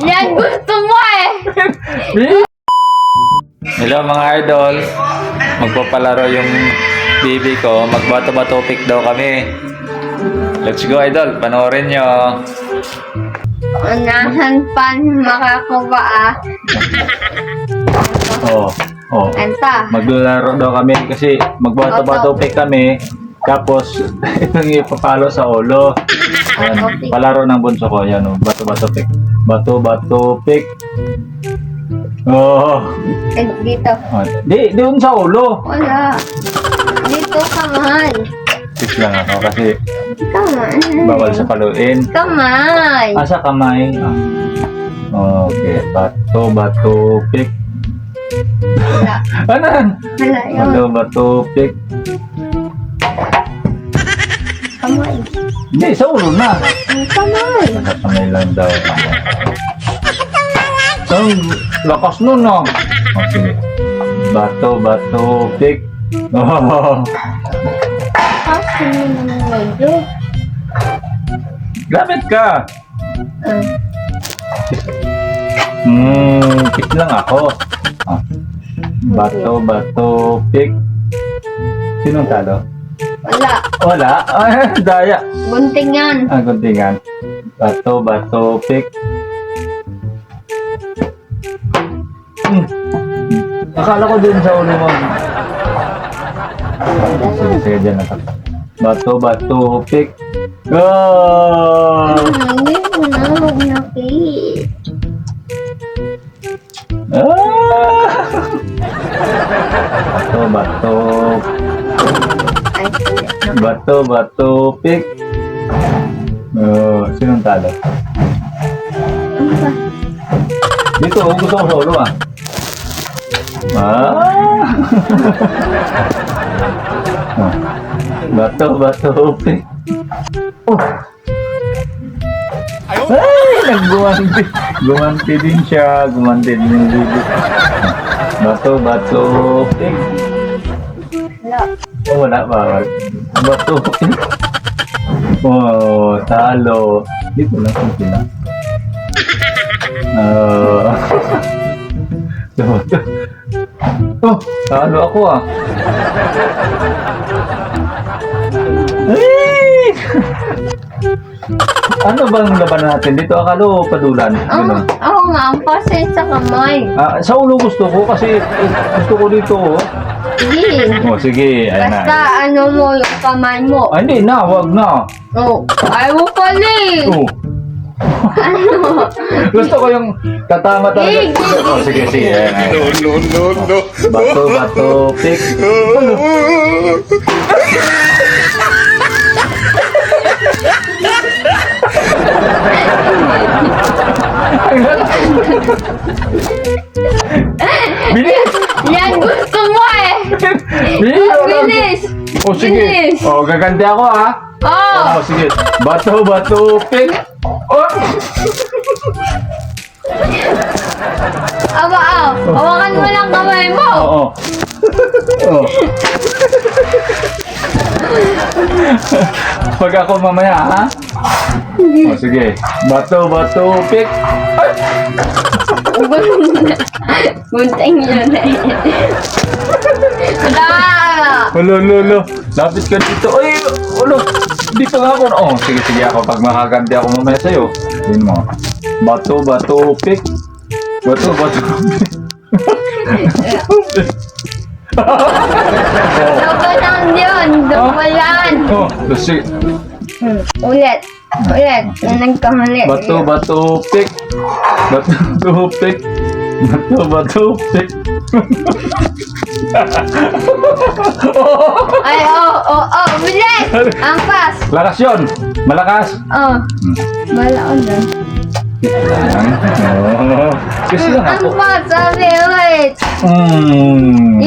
Yan, gusto mo eh! Hello mga idols! Magpapalaro yung baby ko. Magbato-bato pick daw kami. Let's go idol! Panoorin nyo! Unahan pa makakuha ah. Oo. Oh, oh. Anta. Maglalaro daw kami kasi magbato-bato pick kami. Tapos, itong ipapalo sa ulo. Ayan, palaro ng bunso ko. Yan o. Bato-bato pick. Bato-bato pick. Oh. Eh, dito. oh. Di, doon sa ulo. Wala. Dito, kamay. Pick lang ako kasi Kamay. bawal sa paluin. Kamay. Asa kamay? Ah. Okay, bato, bato, pick. Wala. Ano? Wala yun. Bato, bato, pick. Hindi, sa ulo na. Ang kamay. Sa kamay lang daw. Ang lakas nun, no? Oh, sige. Bato, bato, pick. Oh, Kasi naman medyo. gamit ka. Ah. Hmm, pick lang ako. Ah. Bato, bato, pick. Sinong talo? Wala. Wala. Ah, daya. Buntingan. Ang guntingan. Bato, bato, pick. Hmm. Akala ko din sa ulo mo. Sige, sige, dyan na. Bato, bato, pick. Go! Ah, Hindi mo na huwag na Ah! Bato, bato, pick. Oh, sinong talo? Ano ba? Dito, gusto ko sa ulo ah. Ah! Oh. bato, bato, pick. Oh! Ay! Naggumanti. Gumanti din siya. Gumanti din yung bibig. Bato, bato, pick. Wala. Oh, wala bawal. Bato, pick. Oh, talo. Dito lang, kunti lang. Ah. oh, talo ako ah. Ano bang laban natin dito? Akala ko padulan. Ah, Ganun. ako nga, ang pasin sa kamay. Ah, sa ulo gusto ko kasi eh, gusto ko dito. Oh, Hindi. oh sige. Ayan Basta na. ano mo yung kamay mo. Ah, hindi na. Wag na. Oh, ayaw pala eh. Oh. Ano? Gusto ko yung katama talaga. Eh, Oh, sige, sige. Ayan, ayan. No, no, no. Bato, bato, pick. Bilis! bilis. Oh, sige. Bilis. Oh, gaganti ako ha. Oh. Oh, sige. Bato, bato, pick. Oh! Aba, oh. Hawakan mo lang kamay mo. Oo. Oh. Pag ako mamaya, ha? Oh, sige. Bato, bato, pick. Ay! Gunting yun eh. Wala. Ulo, ulo, ulo. Lapit ka dito. Ay, ulo. Dito nga ako. Oh, sige, sige ako. Pag makaganti ako mamaya sa'yo. Yun mo. Bato, bato, pick. Bato, bato, pick. Double lang yun. Double yan. oh, sige. Hmm. Ulit. Ulit. Na nagkamali. Bato, bato, pick. Bato, bato, pick. Bato, bato, pick. Ay, oh, oh, oh. Bilis. Ang pas. Lakas yun. Malakas. Oh. Wala ko na. Oh. Kasi lang ako. Ang pas. Sabi, wait. Mm.